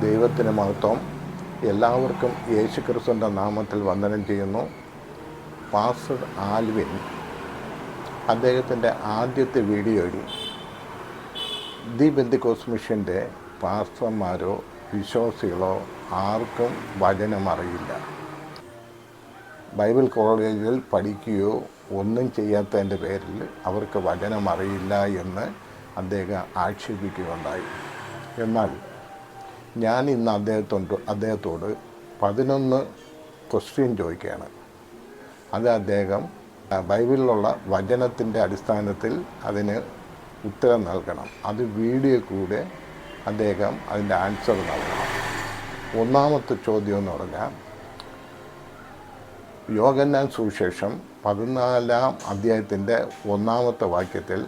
ദൈവത്തിന് മഹത്വം. എല്ലാവർക്കും യേശു ക്രിസ്തുവിന്റെ നാമത്തിൽ വന്ദനം ചെയ്യുന്നു. പാസ്റ്റർ ആൽവിൻ അദ്ദേഹത്തിന്റെ ആദ്യത്തെ വീഡിയോയിൽ ദി ബന്ദിക്കോസ് മിഷന്റെ പാസ്റ്റർമാരോ വിശ്വാസികളോ ആർക്കും വചനം അറിയില്ല. ബൈബിൾ കോളേജിൽ പഠിക്കുകയോ ഒന്നും ചെയ്യാത്തതിന്റെ പേരിൽ അവർക്ക് വചനം അറിയില്ല എന്ന് അദ്ദേഹം ആക്ഷേപിക്കുകയുണ്ടായി. എന്നാൽ ഞാൻ ഇന്ന് അദ്ദേഹത്തോട് അദ്ദേഹത്തോട് പതിനൊന്ന് ക്വസ്റ്റ്യൻ ചോദിക്കുകയാണ്. അത് അദ്ദേഹം ബൈബിളിലുള്ള വചനത്തിന്റെ അടിസ്ഥാനത്തിൽ അതിന് ഉത്തരം നൽകണം. അത് വീഡിയോ കൂടെ അദ്ദേഹം അതിന്റെ ആൻസർ നൽകണം. ഒന്നാമത്തെ ചോദ്യം എന്ന് പറഞ്ഞാൽ യോഗന്നാൻ സുവിശേഷം പതിനാലാം അധ്യായത്തിന്റെ ഒന്നാമത്തെ വാക്യത്തിൽ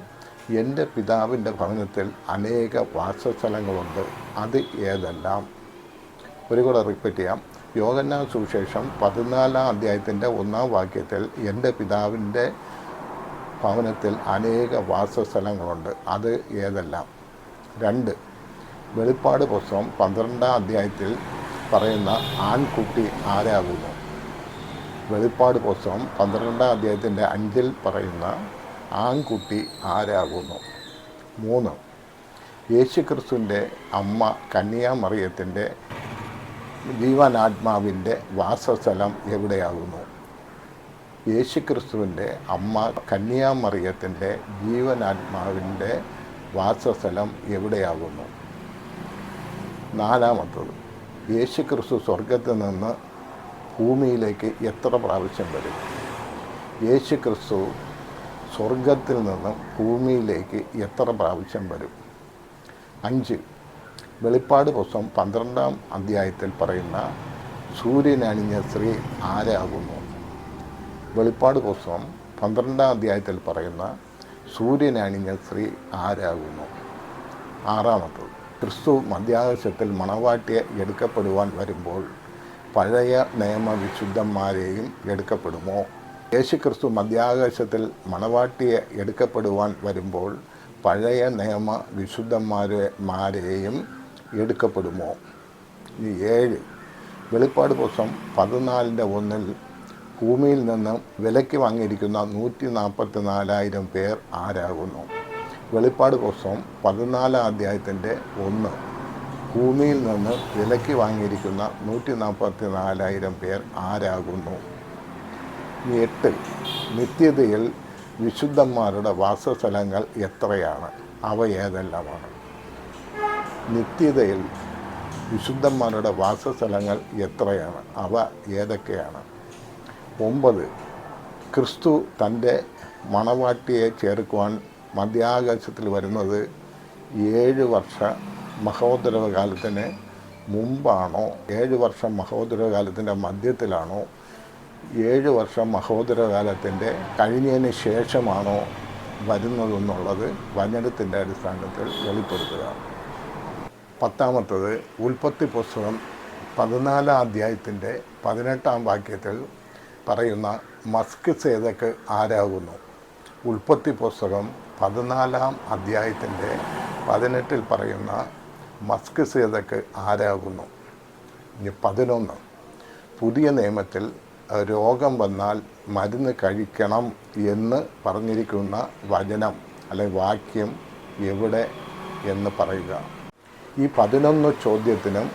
എന്റെ പിതാവിന്റെ ഭവനത്തിൽ അനേക വാസസ്ഥലങ്ങളുണ്ട് അത് ഏതെല്ലാം? ഒരു കൂടെ റിപ്പീറ്റ് ചെയ്യാം. യോഗന്നാൻ സുവിശേഷം പതിനാലാം അധ്യായത്തിന്റെ ഒന്നാം വാക്യത്തിൽ എന്റെ പിതാവിന്റെ ഭവനത്തിൽ അനേക വാസസ്ഥലങ്ങളുണ്ട് അത് ഏതെല്ലാം? രണ്ട് വെളിപ്പാട് പുസ്തകം പന്ത്രണ്ടാം അധ്യായത്തിൽ പറയുന്ന ആൺകുട്ടി ആരാകുന്നു? വെളിപ്പാട് പുസ്തകം പന്ത്രണ്ടാം അധ്യായത്തിന്റെ അഞ്ചിൽ പറയുന്ന ആൺകുട്ടി ആരാകുന്നു? മൂന്ന്. യേശുക്രിസ്തുവിന്റെ അമ്മ കന്യാമറിയത്തിന്റെ ജീവനാത്മാവിന്റെ വാസസ്ഥലം എവിടെയാകുന്നു? യേശുക്രിസ്തുവിന്റെ അമ്മ കന്യാമറിയത്തിന്റെ ജീവനാത്മാവിന്റെ വാസസ്ഥലം എവിടെയാകുന്നു? നാലാമത്തത്. യേശുക്രിസ്തു സ്വർഗത്തിൽ നിന്ന് ഭൂമിയിലേക്ക് എത്ര പ്രാവശ്യം വരും? യേശു ക്രിസ്തു സ്വർഗത്തിൽ നിന്ന് ഭൂമിയിലേക്ക് എത്ര പ്രാവശ്യം വരും? അഞ്ച്. വെളിപ്പാട് പുസ്തകം പന്ത്രണ്ടാം അധ്യായത്തിൽ പറയുന്ന സൂര്യനണിഞ്ഞ സ്ത്രീ ആരാകുന്നു? വെളിപ്പാട് പുസ്തകം പന്ത്രണ്ടാം അധ്യായത്തിൽ പറയുന്ന സൂര്യനണിഞ്ഞ സ്ത്രീ ആരാകുന്നു? ആറാമത്തത്. ക്രിസ്തു മധ്യാകാശത്തിൽ മണവാട്ടിയെ എടുക്കപ്പെടുവാൻ വരുമ്പോൾ പഴയ നിയമവിശുദ്ധന്മാരെയും എടുക്കപ്പെടുമോ? യേശുക്രിസ്തു മധ്യാകാശത്തിൽ മണവാട്ടിയെ എടുക്കപ്പെടുവാൻ വരുമ്പോൾ പഴയ നിയമ വിശുദ്ധന്മാരെ മാരെയും എടുക്കപ്പെടുമോ? ഈ ഏഴ് വെളിപ്പാട് പുസ്തകം പതിനാലിന്റെ ഒന്നിൽ ഭൂമിയിൽ നിന്ന് വിലയ്ക്ക് വാങ്ങിയിരിക്കുന്ന നൂറ്റി നാൽപ്പത്തി നാലായിരം പേർ ആരാകുന്നു? വെളിപ്പാട് പുസ്തകം പതിനാലാം അധ്യായത്തിന്റെ ഒന്ന്. ഭൂമിയിൽ നിന്ന് വിലയ്ക്ക് വാങ്ങിയിരിക്കുന്ന നൂറ്റി നാൽപ്പത്തി നാലായിരം പേർ ആരാകുന്നു? എട്ട് നിത്യതയിൽ വിശുദ്ധന്മാരുടെ വാസസ്ഥലങ്ങൾ എത്രയാണ്? അവ ഏതെല്ലാമാണ്? നിത്യതയിൽ വിശുദ്ധന്മാരുടെ വാസസ്ഥലങ്ങൾ എത്രയാണ്? അവ ഏതൊക്കെയാണ്? ഒമ്പത് ക്രിസ്തു തന്റെ മണവാട്ടിയെ ചേർക്കുവാൻ മധ്യാകാശത്തിൽ വരുന്നത് ഏഴ് വർഷ മഹോദരകാലത്തിന് മുമ്പാണോ? ഏഴ് വർഷം മഹോദരകാലത്തിന്റെ മധ്യത്തിലാണോ? ഏഴ് വർഷം മഹോദരകാലത്തിന്റെ കഴിഞ്ഞതിന് ശേഷമാണോ വരുന്നതെന്നുള്ളത് വചനത്തിന്റെ അടിസ്ഥാനത്തിൽ വെളിപ്പെടുത്തുക. പത്താമത്തത് ഉൽപ്പത്തി പുസ്തകം പതിനാലാം അധ്യായത്തിന്റെ പതിനെട്ടാം വാക്യത്തിൽ പറയുന്ന മസ്ക് സേതക്ക് ആരാകുന്നു? ഉൽപ്പത്തി പുസ്തകം പതിനാലാം അധ്യായത്തിന്റെ പതിനെട്ടിൽ പറയുന്ന മസ്ക് സേതക്ക് ആരാകുന്നു? ഇനി പതിനൊന്ന്. പുതിയ നിയമത്തിൽ രോഗം വന്നാൽ മരുന്ന് കഴിക്കണം എന്ന് പറഞ്ഞിരിക്കുന്ന വചനം അല്ലെങ്കിൽ വാക്യം എവിടെ എന്ന് പറയുക. ഈ പതിനൊന്ന് ചോദ്യത്തിനും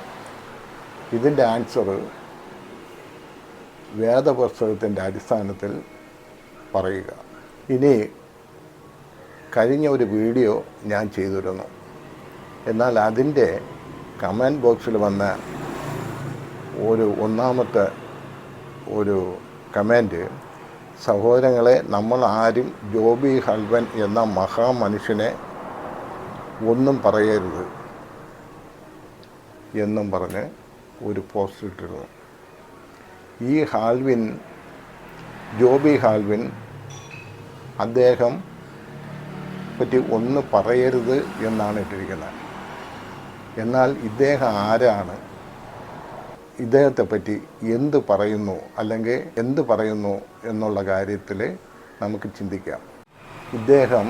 ഇതിന്റെ ആൻസർ വേദപുസ്തകത്തിന്റെ അടിസ്ഥാനത്തിൽ പറയുക. ഇനി കഴിഞ്ഞ ഒരു വീഡിയോ ഞാൻ ചെയ്തിരുന്നു. എന്നാൽ അതിന്റെ കമന്റ് ബോക്സിൽ വന്ന ഒരു ഒന്നാമത്തെ ഒരു കമന്റ് സഹോദരങ്ങളെ നമ്മൾ ആരും ജോബി ഹൽവൻ എന്ന മഹാമനുഷ്യനെ ഒന്നും പറയരുത് എന്നും പറഞ്ഞ് ഒരു പോസ്റ്റ് ഇട്ടിരുന്നു. ഈ ഹാൽവിൻ ജോബി ഹാൽവിൻ അദ്ദേഹം പറ്റി ഒന്ന് പറയരുത് എന്നാണ് ഇട്ടിരിക്കുന്നത്. എന്നാൽ ഇദ്ദേഹം ആരാണ്? ഇദ്ദേഹത്തെ പറ്റി എന്ത് പറയുന്നു? അല്ലെങ്കിൽ എന്ത് പറയുന്നു എന്നുള്ള കാര്യത്തിൽ നമുക്ക് ചിന്തിക്കാം. ഇദ്ദേഹം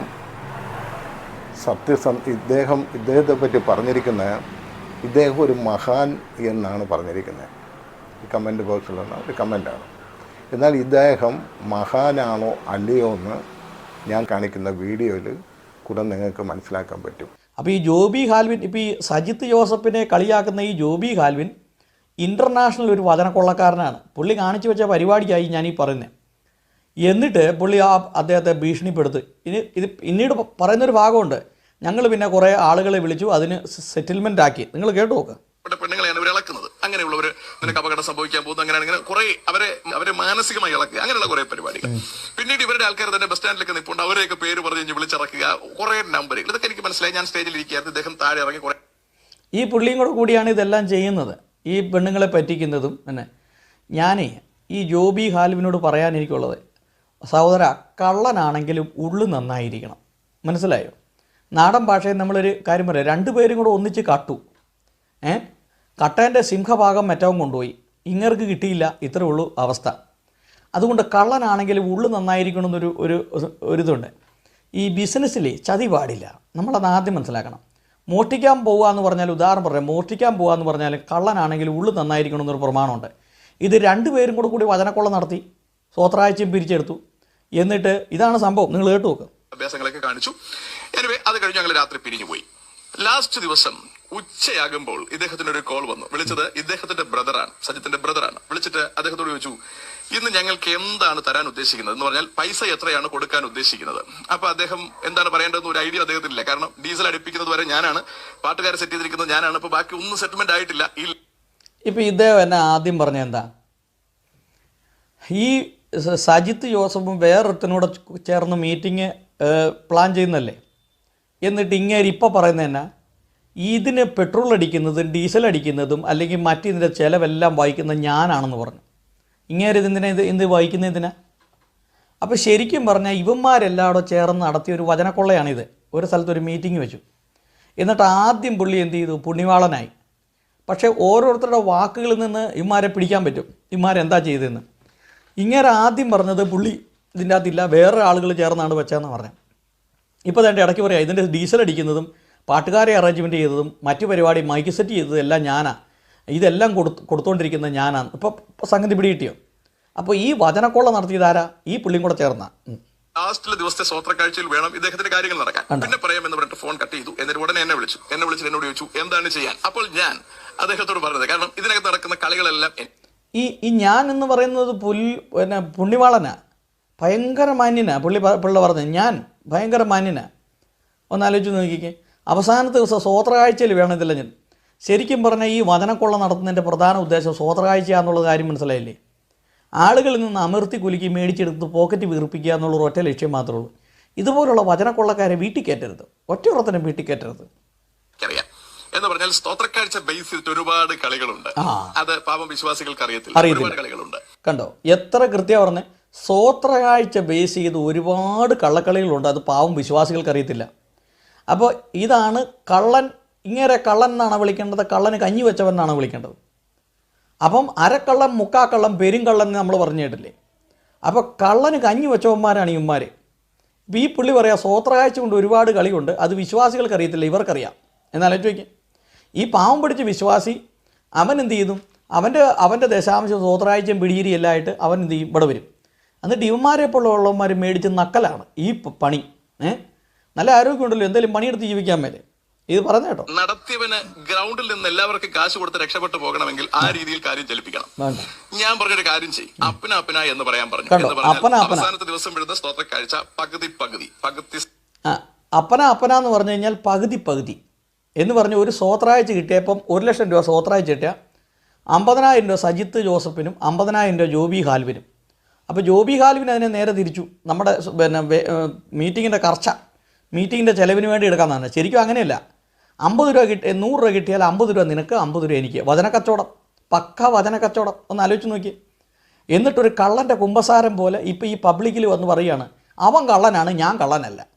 സത്യസം ഇദ്ദേഹം ഇദ്ദേഹത്തെ പറ്റി പറഞ്ഞിരിക്കുന്ന ഇദ്ദേഹം ഒരു മഹാൻ എന്നാണ് പറഞ്ഞിരിക്കുന്നത്. ഈ കമന്റ് ബോക്സിലുള്ള ഒരു കമന്റാണ് എന്നാൽ ഇദ്ദേഹം മഹാനാണോ അല്ലയോ എന്ന് ഞാൻ കാണിക്കുന്ന വീഡിയോയിൽ കൂടെ നിങ്ങൾക്ക് മനസ്സിലാക്കാൻ പറ്റും. അപ്പോൾ ഈ ജോബി ഹാൽവിൻ ഇപ്പോൾ ഈ സജിത്ത് ജോസഫിനെ കളിയാക്കുന്ന ഈ ജോബി ഹാൽവിൻ ഇന്റർനാഷണൽ ഒരു വചനക്കൊള്ളക്കാരനാണ്. പുള്ളി കാണിച്ചു വെച്ച പരിപാടിയായി ഞാൻ ഈ പറയുന്നത് എന്നിട്ട് പുള്ളി ആ അദ്ദേഹത്തെ ഭീഷണിപ്പെടുത്തു. ഇനി ഇത് പിന്നീട് പറയുന്നൊരു ഭാഗമുണ്ട്. ഞങ്ങൾ പിന്നെ കുറേ ആളുകളെ വിളിച്ചു അതിന് സെറ്റിൽമെന്റ് ആക്കി. നിങ്ങൾ കേട്ടു നോക്ക്. നിനക്ക് അപകടം സംഭവിക്കാൻ പോകുന്നു അങ്ങനെ അങ്ങനെ കുറെ അവരെ അവരെ മാനസികമായി ഇളക്കുക അങ്ങനെയുള്ള കുറെ പരിപാടികൾ. പിന്നീട് ഇവരുടെ ആൾക്കാർ തന്നെ ബസ് സ്റ്റാൻഡിലൊക്കെ നിൽപ്പുണ്ട് അവരെയൊക്കെ പേര് പറഞ്ഞ് വിളിച്ചിറക്കുക കുറെ നമ്പറുകൾ. ഇതൊക്കെ എനിക്ക് മനസ്സിലായി. ഞാൻ സ്റ്റേജിൽ ഇരിക്കുകയായിരുന്നു ഇദ്ദേഹം താഴെ ഇറങ്ങി കുറെ ഈ പുള്ളിയും കൂടെ കൂടിയാണ് ഇതെല്ലാം ചെയ്യുന്നത്. ഈ പെണ്ണുങ്ങളെ പറ്റിക്കുന്നതും പിന്നെ ഞാനേ ഈ ജോബി ഹാൽവിനോട് പറയാൻ എനിക്കുള്ളത് സഹോദര കള്ളനാണെങ്കിലും ഉള്ളു നന്നായിരിക്കണം. മനസ്സിലായോ? നാടൻ ഭാഷയിൽ നമ്മളൊരു കാര്യം പറയാം. രണ്ടുപേരും കൂടെ ഒന്നിച്ച് കാട്ടു. ഏ? കട്ടേന്റെ സിംഹഭാഗം മറ്റവും കൊണ്ടുപോയി. ഇങ്ങർക്ക് കിട്ടിയില്ല ഇത്രേ ഉള്ളൂ അവസ്ഥ. അതുകൊണ്ട് കള്ളനാണെങ്കിൽ ഉള്ളു നന്നായിരിക്കണം എന്നൊരു ഒരു ഒരിതുണ്ട് ഈ ബിസിനസ്സിൽ ചതി പാടില്ല. നമ്മളത് ആദ്യം മനസ്സിലാക്കണം. മോഷ്ടിക്കാൻ പോവുക എന്ന് പറഞ്ഞാൽ ഉദാഹരണം പറയാം. മോഷ്ടിക്കാൻ പോവുക എന്ന് പറഞ്ഞാൽ കള്ളനാണെങ്കിൽ ഉള്ളു നന്നായിരിക്കണം എന്നൊരു പ്രമാണമുണ്ട്. ഇത് രണ്ടുപേരും കൂടെ കൂടി വചനക്കൊള്ള നടത്തി സ്വത്രാഴ്ചയും പിരിച്ചെടുത്തു. എന്നിട്ട് ഇതാണ് സംഭവം. നിങ്ങൾ കേട്ടു നോക്കുക അഭ്യാസങ്ങളൊക്കെ കാണിച്ചു. അത് കഴിഞ്ഞ് ഞങ്ങൾ രാത്രി പിരിഞ്ഞു പോയി. ലാസ്റ്റ് ദിവസം ഉച്ചയാകുമ്പോൾ ഇദ്ദേഹത്തിന് ഒരു കോൾ വന്നു. വിളിച്ചത് ഇദ്ദേഹത്തിന്റെ ബ്രദറാണ് സജിത്തിന്റെ ബ്രദറാണ്. വിളിച്ചിട്ട് അദ്ദേഹത്തോട് ചോദിച്ചു ഇന്ന് ഞങ്ങൾക്ക് എന്താണ് തരാൻ ഉദ്ദേശിക്കുന്നത്? എന്ന് പറഞ്ഞാൽ പൈസ എത്രയാണ് കൊടുക്കാൻ ഉദ്ദേശിക്കുന്നത്. അപ്പൊ അദ്ദേഹം എന്താണ് പറയേണ്ടതെന്ന് ഒരു ഐഡിയ അദ്ദേഹത്തിനില്ല. കാരണം ഡീസൽ അടുപ്പിക്കുന്നത് വരെ ഞാനാണ് പാട്ടുകാരെ സെറ്റ് ചെയ്തിരിക്കുന്നത് ഞാനാണ് അപ്പൊ ബാക്കി ഒന്നും സെറ്റിൽമെന്റ് ആയിട്ടില്ല. ഇപ്പൊ ഇപ്പം ഇദ്ദേഹം എന്നെ ആദ്യം പറഞ്ഞ എന്താ? ഈ സജിത്ത് ജോസഫും വേറൊരുത്തനോട് ചേർന്ന് മീറ്റിംഗ് പ്ലാൻ ചെയ്യുന്നല്ലേ എന്നിട്ട് ഇങ്ങേര് ഇപ്പോൾ പറയുന്നത് തന്നെ ഇതിന് പെട്രോൾ അടിക്കുന്നതും ഡീസൽ അടിക്കുന്നതും അല്ലെങ്കിൽ മറ്റിതിന്റെ ചിലവെല്ലാം വഹിക്കുന്നത് ഞാനാണെന്ന് പറഞ്ഞു. ഇങ്ങേര് ഇതിനെ ഇത് എന്ത് വഹിക്കുന്ന എന്തിനാ അപ്പോൾ ശരിക്കും പറഞ്ഞാൽ ഇവന്മാരെല്ലാവരും ചേർന്ന് നടത്തിയ ഒരു വചനക്കൊള്ളയാണിത്. ഒരു സ്ഥലത്ത് ഒരു മീറ്റിംഗ് വെച്ചു. എന്നിട്ട് ആദ്യം പുള്ളി എന്ത് ചെയ്തു? പുണ്യവാളനായി. പക്ഷേ ഓരോരുത്തരുടെ വാക്കുകളിൽ നിന്ന് ഇമാരെ പിടിക്കാൻ പറ്റും. ഇമാരെന്താ ചെയ്തതെന്ന്. ഇങ്ങനെ ആദ്യം പറഞ്ഞത് പുള്ളി ഇതിന്റെ അകത്തില്ല. വേറെ ആളുകൾ ചേർന്നാണ് വെച്ചതെന്ന് പറഞ്ഞത്. ഇപ്പോൾ തന്നെ ഇടയ്ക്ക് പറയാം ഇതിന്റെ ഡീസൽ അടിക്കുന്നതും പാട്ടുകാരെ അറേഞ്ച്മെന്റ് ചെയ്തതും മറ്റു പരിപാടി മൈക്ക് സെറ്റ് ചെയ്തതും എല്ലാം ഞാനാണ് ഇതെല്ലാം കൊടുത്ത് കൊടുത്തുകൊണ്ടിരിക്കുന്ന ഞാനാണ് ഇപ്പോൾ സംഗതി പിടി കിട്ടിയോ? അപ്പോൾ ഈ വചനക്കൊള്ള നടത്തിയതാരാ ഈ പുള്ളിയും കൂടെ ചേർന്ന. ലാസ്റ്റിലെ ദിവസത്തെ സ്വോത്ര കാഴ്ചയിൽ വേണം ഇദ്ദേഹത്തിന്റെ കാര്യങ്ങൾ നടക്കാൻ. പിന്നെ പറയാമെന്ന് പറഞ്ഞിട്ട് ഫോൺ കട്ട് ചെയ്തു. എന്നിട്ട് ഉടനെ എന്നെ വിളിച്ചു. എന്നെ വിളിച്ചിട്ട് എന്നോട് ചോദിച്ചു എന്താണ് ചെയ്യാൻ? അപ്പോൾ ഞാൻ അദ്ദേഹത്തോട് പറഞ്ഞത് കാരണം ഇതിനകത്ത് നടക്കുന്ന കളികളെല്ലാം ഈ ഈ ഞാൻ എന്ന് പറയുന്നത് പുൽ പിന്നെ പുണ്യവാളനാ ഭയങ്കര മാന്യനാ. പുള്ളി പിള്ള പറഞ്ഞത് ഞാൻ ഭയങ്കര മാന്യനാണ് ഒന്ന് ആലോചിച്ച് നോക്കിക്കേ. അവസാനത്തെ ദിവസം സ്വോത്രകാഴ്ചയിൽ വേണം ഇതെല്ലാം ഞാൻ. ശരിക്കും പറഞ്ഞാൽ ഈ വചനക്കൊള്ള നടത്തുന്നതിന്റെ പ്രധാന ഉദ്ദേശം സ്വോത്രകാഴ്ച എന്നുള്ള കാര്യം മനസ്സിലായില്ലേ? ആളുകളിൽ നിന്ന് അമർത്തി കുലുക്കി മേടിച്ചെടുത്ത് പോക്കറ്റ് വീർപ്പിക്കുക എന്നുള്ള ഒറ്റ ലക്ഷ്യം മാത്രമേ ഉള്ളൂ. ഇതുപോലുള്ള വചനക്കൊള്ളക്കാരെ വീട്ടിൽ കയറ്റരുത് ഒറ്റ ഉറത്തന്നെ വീട്ടിൽ കയറ്റരുത് എന്ന് പറഞ്ഞാൽ സ്തോത്രക്കാഴ്ച ബേസ് ചെയ്തിട്ട് ഒരുപാട് കളികളുണ്ട്. അത് പാപം വിശ്വാസികൾക്ക് അറിയത്തില്ല. അറിയത്തില്ല. ഒരുപാട് കളികളുണ്ട്. കണ്ടോ? എത്ര കൃത്യം പറഞ്ഞ്? സ്വോത്രകാഴ്ച ബേസ് ചെയ്ത് ഒരുപാട് കള്ളക്കളികളുണ്ട്. അത് പാവം വിശ്വാസികൾക്ക് അറിയത്തില്ല അപ്പോൾ ഇതാണ് കള്ളൻ ഇങ്ങനെ കള്ളൻ എന്നാണ് വിളിക്കേണ്ടത്. കള്ളന് കഞ്ഞി വെച്ചവൻ എന്നാണ് വിളിക്കേണ്ടത്. അപ്പം അരക്കള്ളൻ മുക്കാക്കള്ളൻ പെരുങ്കള്ളൻ നമ്മൾ പറഞ്ഞു കേട്ടില്ലേ? അപ്പോൾ കള്ളന് കഞ്ഞി വെച്ചവന്മാരാണ് ഇവന്മാർ ഇപ്പോൾ ഈ പുള്ളി പറയാം സ്വോത്രകാഴ്ച കൊണ്ട് ഒരുപാട് കളിയുണ്ട്. അത് വിശ്വാസികൾക്ക് അറിയത്തില്ല ഇവർക്കറിയാം എന്നാലും ചോദിക്കും ഈ പാവം പിടിച്ച വിശ്വാസി അവൻ എന്ത് ചെയ്യുന്നു അവന്റെ അവന്റെ ദശാംശം സ്വോത്രാഴ്ചയും പിടിയിരിയെല്ലാം ആയിട്ട് അവൻ എന്ത് ചെയ്യും? ഇവിടെ വരും. എന്നിട്ട് ഇവന്മാരെ പോലുള്ളവന്മാർ മേടിച്ച് നക്കലാണ് ഈ പണി. ഏ? നല്ല ആരോഗ്യമുണ്ടല്ലോ എന്തെങ്കിലും പണിയെടുത്ത് ജീവിക്കാൻ മേലെ. ഇത് പറഞ്ഞു കേട്ടോ? നടത്തിയവന് ഗ്രൗണ്ടിൽ നിന്ന് എല്ലാവർക്കും കാശ് കൊടുത്ത് രക്ഷപ്പെട്ടു പോകണമെങ്കിൽ ആ രീതിയിൽ കാര്യം ചലിപ്പിക്കണം ഞാൻ പറഞ്ഞൊരു കാര്യം ചെയ്യും. അപ്പന അപ്പന എന്ന് പറയാൻ പറഞ്ഞു. അവസാനത്തെ ദിവസം വിടുന്ന സ്തോത്ര കാഴ്ച പകുതി പകുതി പകുതി അപ്പന അപ്പന എന്ന് പറഞ്ഞു കഴിഞ്ഞാൽ പകുതി പകുതി. എന്ന് പറഞ്ഞ് ഒരു സ്വോത്രാഴ്ച കിട്ടിയപ്പം ഒരു ലക്ഷം രൂപ സ്വോത്രാഴ്ച കിട്ടിയ അമ്പതിനായിരം രൂപ സജിത്ത് ജോസഫിനും അമ്പതിനായിരം രൂപ ജോബി ഹാൽവിനും. അപ്പോൾ ജോബി ഹാൽവിൻ അതിനെ നേരെ തിരിച്ചു. നമ്മുടെ പിന്നെ മീറ്റിങ്ങിന്റെ കർച്ച മീറ്റിങ്ങിന്റെ ചിലവിന് വേണ്ടി എടുക്കാമെന്നാണ് ശരിക്കും അങ്ങനെയല്ല. അമ്പത് രൂപ കിട്ടി നൂറ് രൂപ കിട്ടിയാൽ അമ്പത് രൂപ നിനക്ക് അമ്പത് രൂപ എനിക്ക്. വചനക്കച്ചവടം പക്ക വചനക്കച്ചവടം. ഒന്ന് ആലോചിച്ച് നോക്കി എന്നിട്ടൊരു കള്ളന്റെ കുമ്പസാരം പോലെ ഇപ്പോൾ ഈ പബ്ലിക്കിൽ വന്ന് പറയുകയാണ് അവൻ കള്ളനാണ് ഞാൻ കള്ളനല്ല.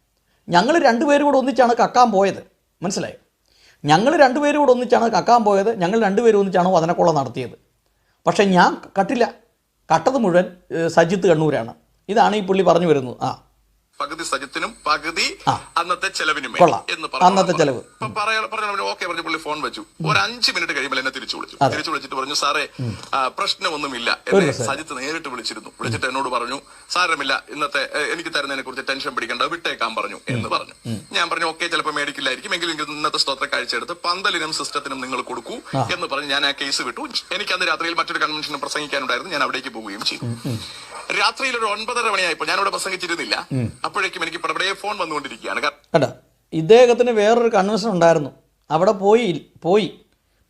ഞങ്ങൾ രണ്ടുപേരും കൂടെ ഒന്നിച്ചാണ് കക്കാൻ പോയത്. മനസ്സിലായോ? ഞങ്ങൾ രണ്ടുപേരും കൂടെ ഒന്നിച്ചാണ് കക്കാൻ പോയത് ഞങ്ങൾ രണ്ടുപേരും ഒന്നിച്ചാണ് വചനക്കൊള്ള നടത്തിയത്. പക്ഷേ ഞാൻ കട്ടില്ല. കട്ടത് മുഴുവൻ സജിത്ത് കണ്ണൂരാണ്. ഇതാണ് ഈ പുള്ളി പറഞ്ഞു വരുന്നത്. ആ. പകുതി സജിത്തിനും പകുതി അന്നത്തെ ചെലവിനും. എന്ന് അന്നത്തെ ചെലവ്. പറഞ്ഞു ഓക്കെ പറഞ്ഞു പുള്ളി ഫോൺ വെച്ചു. ഒരു അഞ്ച് മിനിറ്റ് കഴിയുമ്പോൾ എന്നെ തിരിച്ചു വിളിച്ചു. തിരിച്ചു വിളിച്ചിട്ട് പറഞ്ഞു സാറേ പ്രശ്നമൊന്നുമില്ല. എന്നെ സജിത്ത് നേരിട്ട് വിളിച്ചിരുന്നു. വിളിച്ചിട്ട് എന്നോട് പറഞ്ഞു സാരമില്ല ഇന്നത്തെ എനിക്ക് തരുന്നതിനെ കുറിച്ച് ടെൻഷൻ പിടിക്കേണ്ട വിട്ടേക്കാൻ പറഞ്ഞു എന്ന് പറഞ്ഞു. ഞാൻ പറഞ്ഞു ഓക്കെ ചിലപ്പോൾ മേടിക്കില്ലായിരിക്കും. എങ്കിലും ഇന്നത്തെ സ്തോത്ര കാഴ്ച എടുത്ത് പന്തലിനും സിസ്റ്റത്തിനും നിങ്ങൾ കൊടുക്കൂ എന്ന് പറഞ്ഞ് ഞാൻ ആ കേസ് വിട്ടു. എനിക്ക് അന്ന് രാത്രിയിൽ മറ്റൊരു കൺവെൻഷന് പ്രസംഗിക്കാനുണ്ടായിരുന്നു. ഞാൻ അവിടേക്ക് പോവുകയും ചെയ്തു. രാത്രിയിൽ ഒരു ഒൻപതര മണിയായപ്പോൾ ഞാനിവിടെ പ്രസംഗിച്ചിരുന്നില്ല. അപ്പോഴേക്കും എനിക്ക് ഇവിടെ ഫോൺ വന്നുകൊണ്ടിരിക്കുകയാണ്. കേട്ടോ ഇദ്ദേഹത്തിന് വേറൊരു കൺവെൻഷൻ ഉണ്ടായിരുന്നു. അവിടെ പോയി പോയി.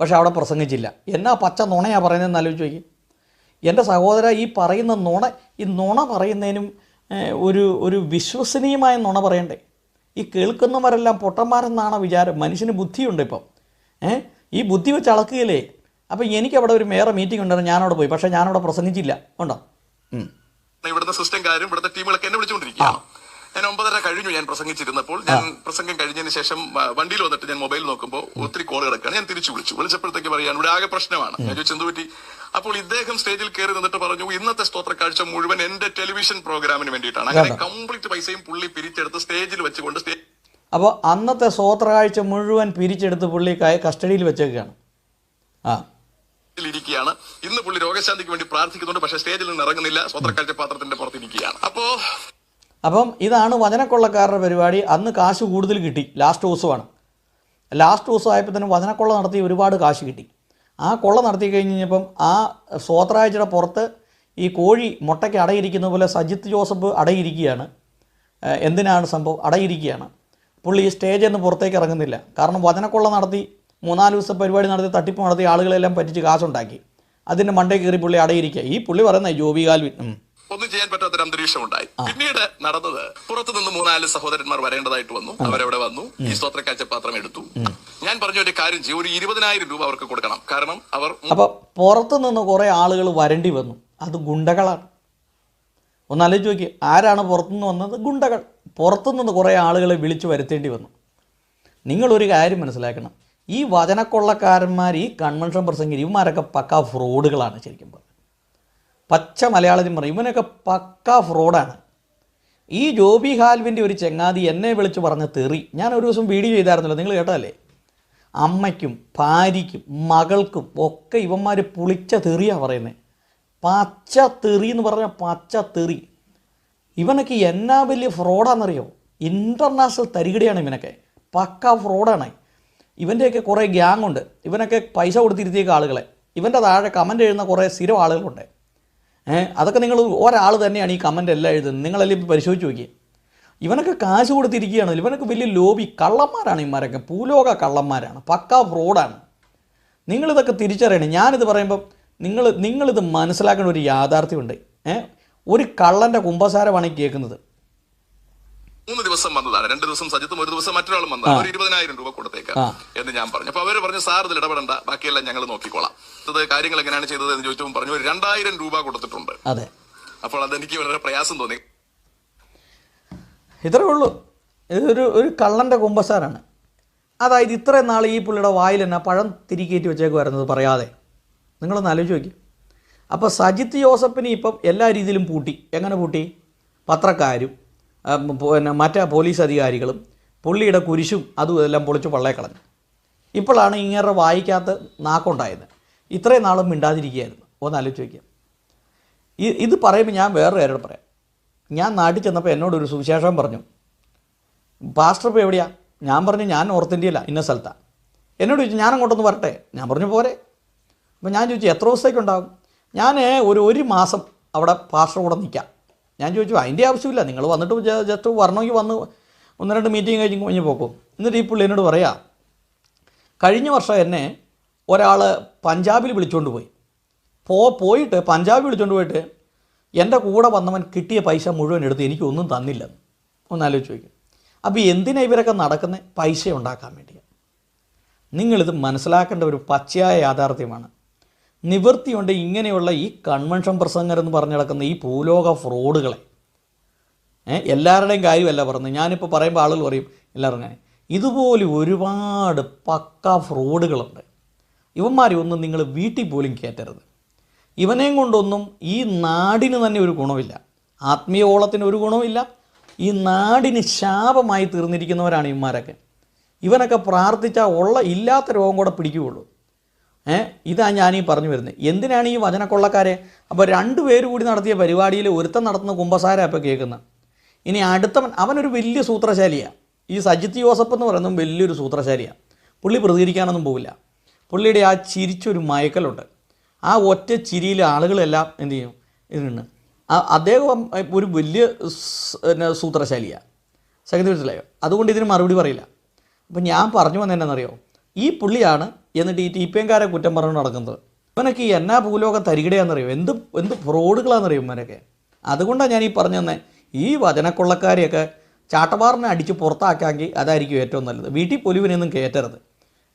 പക്ഷെ അവിടെ പ്രസംഗിച്ചില്ല. എന്നാ പച്ച നുണയാ പറയുന്നതെന്ന് ആലോചിച്ച് നോക്കി. എന്റെ സഹോദര ഈ പറയുന്ന നുണ ഈ നുണ പറയുന്നതിനും ഒരു ഒരു വിശ്വസനീയമായ നുണ പറയണ്ടേ? ഈ കേൾക്കുന്നവരെല്ലാം പൊട്ടന്മാരെന്നാണ് വിചാരം? മനുഷ്യന് ബുദ്ധിയുണ്ട് ഇപ്പം. ഏഹ് ഈ ബുദ്ധി വെച്ച് അളക്കുകയില്ലേ? അപ്പം എനിക്കവിടെ ഒരു വേറെ മീറ്റിംഗ് ഉണ്ടായിരുന്നു. ഞാനവിടെ പോയി. പക്ഷേ ഞാനവിടെ പ്രസംഗിച്ചില്ല. ഉണ്ടോ? ഇവിടുത്തെ ഇവിടുത്തെ സിസ്റ്റംകാരും ഇവിടുത്തെ ടീമുകളൊക്കെ എന്നെ വിളിച്ചുകൊണ്ടിരിക്കുകയാണ്. ഞാൻ ഒമ്പതര കഴിഞ്ഞു ഞാൻ പ്രസംഗിച്ചിരുന്നപ്പോൾ. ഞാൻ പ്രസംഗം കഴിഞ്ഞതിന് ശേഷം വണ്ടിയിൽ വന്നിട്ട് ഞാൻ മൊബൈൽ നോക്കുമ്പോൾ ഒത്തിരി കോൾ കിടക്കുകയാണ് ഞാൻ തിരിച്ചു വിളിച്ചു. വിളിച്ചപ്പോഴത്തേക്ക് പറയാണ് ഇവിടെ ആകെ പ്രശ്നമാണ്. ഞാൻ ചോദിച്ചു എന്ത് അപ്പോൾ ഇദ്ദേഹം സ്റ്റേജിൽ കയറി നിന്നിട്ട് പറഞ്ഞു ഇന്നത്തെ സ്തോത്ര കാഴ്ച മുഴുവൻ എന്റെ ടെലിവിഷൻ പ്രോഗ്രാമിന് വേണ്ടിയിട്ടാണ്. അങ്ങനെ കംപ്ലീറ്റ് പൈസയും പുള്ളി പിരിച്ചെടുത്ത് സ്റ്റേജിൽ വെച്ചുകൊണ്ട് സ്റ്റേജ് അപ്പോൾ അന്നത്തെ സ്വോത്രകാഴ്ച മുഴുവൻ പിരിച്ചെടുത്ത് പുള്ളി കസ്റ്റഡിയിൽ വെച്ചേക്കാണ്. ആ. ഇരിക്കുകയാണ്. ഇന്ന് പുള്ളി രോഗശാന്തിക്ക് വേണ്ടി പ്രാർത്ഥിക്കുന്നുണ്ട് പക്ഷേ സ്റ്റേജിൽ നിന്ന് ഇറങ്ങുന്നില്ല. സ്വത്രക്കാഴ്ച പാത്രത്തിന്റെ പുറത്തിരിക്കുകയാണ് അപ്പോ അപ്പം ഇതാണ് വചനക്കൊള്ളക്കാരുടെ പരിപാടി. അന്ന് കാശ് കൂടുതൽ കിട്ടി. ലാസ്റ്റ് ദിവസമാണ്. ലാസ്റ്റ് ദിവസമായപ്പോൾ തന്നെ വചനക്കൊള്ള നടത്തി ഒരുപാട് കാശ് കിട്ടി. ആ കൊള്ള നടത്തി കഴിഞ്ഞ് കഴിഞ്ഞപ്പം ആ സ്വോത്രാഴ്ചയുടെ പുറത്ത് ഈ കോഴി മുട്ടയ്ക്ക് അടയിരിക്കുന്ന പോലെ സജിത്ത് ജോസഫ് അടയിരിക്കുകയാണ്. എന്തിനാണ് സംഭവം? അടയിരിക്കുകയാണ്. പുള്ളി ഈ സ്റ്റേജിൽ നിന്ന് പുറത്തേക്ക് ഇറങ്ങുന്നില്ല. കാരണം വചനക്കൊള്ള നടത്തി മൂന്നാൽ ദിവസം പരിപാടി നടത്തി തട്ടിപ്പ് നടത്തി ആളുകളെല്ലാം പറ്റിച്ച് കാശുണ്ടാക്കി. അതിന്റെ മണ്ടേ കയറി പുള്ളി അടയിരിക്കുക. ഈ പുള്ളി പറയുന്നത് ജോബി കാൽവിൻ. പറ്റാത്തൊരു അന്തരീക്ഷം ഉണ്ടായി പിന്നീട് നടന്നത് പുറത്തു നിന്ന് മൂന്നാൽ സഹോദരന്മാർ വരേണ്ടതായിട്ട് വന്നു. അവരവിടെ വന്നു. ഈ സ്തോത്രക്കാഴ്ച പാത്രം എടുത്തു. ഞാൻ പറഞ്ഞ ഒരു കാര്യം ചെയ്യും. ഒരു ഇരുപതിനായിരം രൂപ അവർക്ക് കൊടുക്കണം. കാരണം അവർ അപ്പൊ പുറത്തു നിന്ന് കുറെ ആളുകൾ വരേണ്ടി വന്നു. അത് ഗുണ്ടകളാണ്. ഒന്നാലോചിച്ച് നോക്കി. ആരാണ് പുറത്തുനിന്ന് വന്നത്? ഗുണ്ടകൾ. പുറത്തുനിന്ന് കുറേ ആളുകളെ വിളിച്ചു വരുത്തേണ്ടി വന്നു. നിങ്ങളൊരു കാര്യം മനസ്സിലാക്കണം. ഈ വചനക്കൊള്ളക്കാരന്മാർ ഈ കൺവെൻഷൻ പ്രസംഗി ഇവന്മാരൊക്കെ പക്ക ഫ്രോഡുകളാണ് ശരിക്കും പറഞ്ഞാൽ. പച്ച മലയാളത്തിൽ പറയും. ഇവനൊക്കെ പക്ക ഫ്രോഡാണ്. ഈ ജോബി ഹാൽവിന്റെ ഒരു ചെങ്ങാതി എന്നെ വിളിച്ച് പറഞ്ഞ തെറി. ഞാൻ ഒരു ദിവസം വീഡിയോ ചെയ്തായിരുന്നല്ലോ നിങ്ങൾ കേട്ടതല്ലേ? അമ്മയ്ക്കും ഭാര്യയ്ക്കും മകൾക്കും ഒക്കെ ഇവന്മാർ പുളിച്ച തെറിയാണ് പറയുന്നത് പച്ച തെറി എന്ന് പറഞ്ഞാൽ പച്ച തെറി. ഇവനൊക്കെ എന്നാ വലിയ ഫ്രോഡാണെന്നറിയോ ഇന്റർനാഷണൽ തരികിടയാണ് ഇവനൊക്കെ. പക്ക ഫ്രോഡാണ്. ഇവന്റെയൊക്കെ കുറേ ഗ്യാങ് ഉണ്ട് ഇവനൊക്കെ പൈസ കൊടുത്തിരുത്തിയേക്ക ആളുകളെ. ഇവന്റെ താഴെ കമന്റ് എഴുതുന്ന കുറേ സ്ഥിരം ആളുകളുണ്ട്. അതൊക്കെ നിങ്ങൾ ഒരാൾ തന്നെയാണ് ഈ കമന്റ് എല്ലാം എഴുതുന്നത്. നിങ്ങളെല്ലാം ഇപ്പോൾ പരിശോധിച്ച് നോക്കി ഇവനൊക്കെ കാശ് കൊടുത്തിരിക്കുകയാണ്. ഇവനൊക്കെ വലിയ ലോബി കള്ളന്മാരാണ് ഇവന്മാരൊക്കെ. ഭൂലോക കള്ളന്മാരാണ്. പക്ക ഫ്രോഡാണ് നിങ്ങളിതൊക്കെ തിരിച്ചറിയണം. ഞാനിത് പറയുമ്പോൾ നിങ്ങൾ നിങ്ങളിത് മനസ്സിലാക്കേണ്ട ഒരു യാഥാർത്ഥ്യമുണ്ട്. ഏഹ് ഒരു കള്ളന്റെ കുമ്പസാരമാണ് കേൾക്കുന്നത്. മൂന്ന് ദിവസം വന്നതാണ്. രണ്ട് ദിവസം സജിത്തും ഒരു ദിവസം മറ്റൊരാളും വന്നതാണ്. ഒരു ഇരുപതിനായിരം രൂപ കൊടുത്തേക്ക് എന്ന് ഞാൻ പറഞ്ഞു. അപ്പൊ അവർ പറഞ്ഞു സാർ ഇതിൽ ഇടപെടണ്ട. ബാക്കിയെല്ലാം ഞങ്ങൾ നോക്കിക്കോളാം. ഇത് കാര്യങ്ങൾ എങ്ങനെയാണ് ചെയ്തത് എന്ന് ചോദിച്ചപ്പോൾ പറഞ്ഞു ഒരു രണ്ടായിരം രൂപ കൊടുത്തിട്ടുണ്ട്. അതെ. അപ്പോൾ അതെനിക്ക് വളരെ പ്രയാസം തോന്നി. ഇത്രേ ഉള്ളൂ. ഇതൊരു ഒരു കള്ളന്റെ കുമ്പസാരാണ്. അതായത് ഇത്രയും നാൾ ഈ പുള്ളിയുടെ വായിൽ തന്നെ പഴം തിരികേറ്റി വെച്ചേക്ക് വരുന്നത് പറയാതെ. നിങ്ങളൊന്ന് ആലോചിച്ച് നോക്കി. അപ്പോൾ സജിത്ത് ജോസഫിനെ ഇപ്പം എല്ലാ രീതിയിലും പൂട്ടി. എങ്ങനെ പൂട്ടി? പത്രക്കാരും പിന്നെ മറ്റേ പോലീസ് അധികാരികളും പുള്ളിയുടെ കുരിശും അതും എല്ലാം പൊളിച്ച് പള്ളേ കളഞ്ഞു ഇപ്പോഴാണ് ഇങ്ങനെ വായിക്കാത്ത നാക്കുണ്ടായത്. ഇത്രയും നാളും മിണ്ടാതിരിക്കുകയായിരുന്നു. ഒന്ന് ആലോചിച്ച് വയ്ക്കാം ഈ ഇത് പറയുമ്പോൾ ഞാൻ വേറെ കാര്യം പറയാം. ഞാൻ നാട്ടിൽ ചെന്നപ്പോൾ എന്നോടൊരു സുവിശേഷം പറഞ്ഞു. പാസ്റ്റർ ഇപ്പോൾ എവിടെയാണ് ഞാൻ പറഞ്ഞു ഞാൻ നോർത്ത് ഇന്ത്യയില ഇന്ന സ്ഥലത്താണ് എന്നോട് ചോദിച്ചു ഞാൻ അങ്ങോട്ടൊന്ന് വരട്ടെ? ഞാൻ പറഞ്ഞു പോരെ. അപ്പോൾ ഞാൻ ചോദിച്ചു എത്ര ദിവസത്തേക്കുണ്ടാകും ഞാൻ ഒരു ഒരു മാസം അവിടെ പാസ്റ്റർ കൂടെ നിൽക്കാം. ഞാൻ ചോദിച്ചു അതിന്റെ ആവശ്യമില്ല നിങ്ങൾ വന്നിട്ട് ജസ്റ്റ് വരണമെങ്കിൽ വന്ന് ഒന്ന് രണ്ട് മീറ്റിംഗ് കഴിഞ്ഞ് കഴിഞ്ഞ് പോക്കും. എന്നിട്ട് ഈ പുള്ളി എന്നോട് പറയാം കഴിഞ്ഞ വർഷം എന്നെ ഒരാൾ പഞ്ചാബിൽ വിളിച്ചുകൊണ്ട് പോയി. പോ പോയിട്ട് പഞ്ചാബിൽ വിളിച്ചുകൊണ്ട് പോയിട്ട് എന്റെ കൂടെ വന്നവൻ കിട്ടിയ പൈസ മുഴുവൻ എടുത്ത് എനിക്കൊന്നും തന്നില്ല. ഒന്ന് ആലോചിച്ച് നോക്കും. അപ്പോൾ എന്തിനാണ് ഇവരൊക്കെ നടക്കുന്നത് പൈസ ഉണ്ടാക്കാൻ വേണ്ടിയാണ് നിങ്ങളിത് മനസ്സിലാക്കേണ്ട ഒരു പച്ചയായ യാഥാർത്ഥ്യമാണ്. നിവൃത്തിയുണ്ട് ഇങ്ങനെയുള്ള ഈ കൺവെൻഷൻ പ്രസംഗർ എന്ന് പറഞ്ഞു നടക്കുന്ന ഈ ഭൂലോക ഫ്രോഡുകളെ. എല്ലാവരുടെയും കാര്യമല്ല പറഞ്ഞത് ഞാനിപ്പോൾ പറയുമ്പോൾ ആളുകൾ പറയും എല്ലാവരും ഞാൻ ഇതുപോലെ ഒരുപാട് പക്ക ഫ്രോഡുകളുണ്ട്. ഇവന്മാരെ ഒന്നും നിങ്ങൾ വീട്ടിൽ പോലും കയറ്റരുത്. ഇവനെയും കൊണ്ടൊന്നും ഈ നാടിന് തന്നെ ഒരു ഗുണമില്ല. ആത്മീയ ഓളത്തിന് ഒരു ഗുണമില്ല. ഈ നാടിന് ശാപമായി തീർന്നിരിക്കുന്നവരാണ് ഇവന്മാരൊക്കെ. ഇവനൊക്കെ പ്രാർത്ഥിച്ചാൽ ഉള്ള ഇല്ലാത്ത രോഗം കൂടെ പിടിക്കുകയുള്ളൂ. ഏ? ഇതാണ് ഞാനീ പറഞ്ഞു വരുന്നത്. എന്തിനാണ് ഈ വചനക്കൊള്ളക്കാരെ? അപ്പോൾ രണ്ടുപേര് കൂടി നടത്തിയ പരിപാടിയിൽ ഒരുത്തൻ നടത്തുന്ന കുമ്പസാര അപ്പോൾ കേൾക്കുന്നത് ഇനി അടുത്തവൻ അവനൊരു വലിയ സൂത്രശാലിയാണ് ഈ സജിത്ത് ജോസഫ് എന്ന് പറയുന്നത് വലിയൊരു സൂത്രശാലിയാണ് പുള്ളി പ്രതികരിക്കാനൊന്നും പോവില്ല. പുള്ളിയുടെ ആ ചിരിച്ചൊരു മയക്കലുണ്ട്. ആ ഒറ്റ ചിരിയിൽ ആളുകളെല്ലാം എന്ത് ചെയ്യും? ഇതിനുണ്ട് അദ്ദേഹം ഒരു വലിയ സൂത്രശാലിയാണ് സംഗതി മനസ്സിലായോ? അതുകൊണ്ട് ഇതിന് മറുപടി പറയില്ല. അപ്പം ഞാൻ പറഞ്ഞു വന്നതെന്നറിയോ ഈ പുള്ളിയാണ് എന്നിട്ട് ഈ ടി പി എംകാരെ കുറ്റം പറഞ്ഞു നടക്കുന്നത്? ഇവനൊക്കെ ഈ എന്നാ ഭൂലോക തരികിടയാണെന്നറിയോ എന്ത് എന്ത് ഫ്രോഡുകളാണെന്നറിയോ ഇവനൊക്കെ? അതുകൊണ്ടാണ് ഞാൻ ഈ പറഞ്ഞു തന്നെ ഈ വചനക്കൊള്ളക്കാരെയൊക്കെ ചാട്ടവാറിനെ അടിച്ച് പുറത്താക്കാമെങ്കിൽ അതായിരിക്കും ഏറ്റവും നല്ലത്. വീട്ടിൽ പൊലിവിനൊന്നും കയറ്റരുത്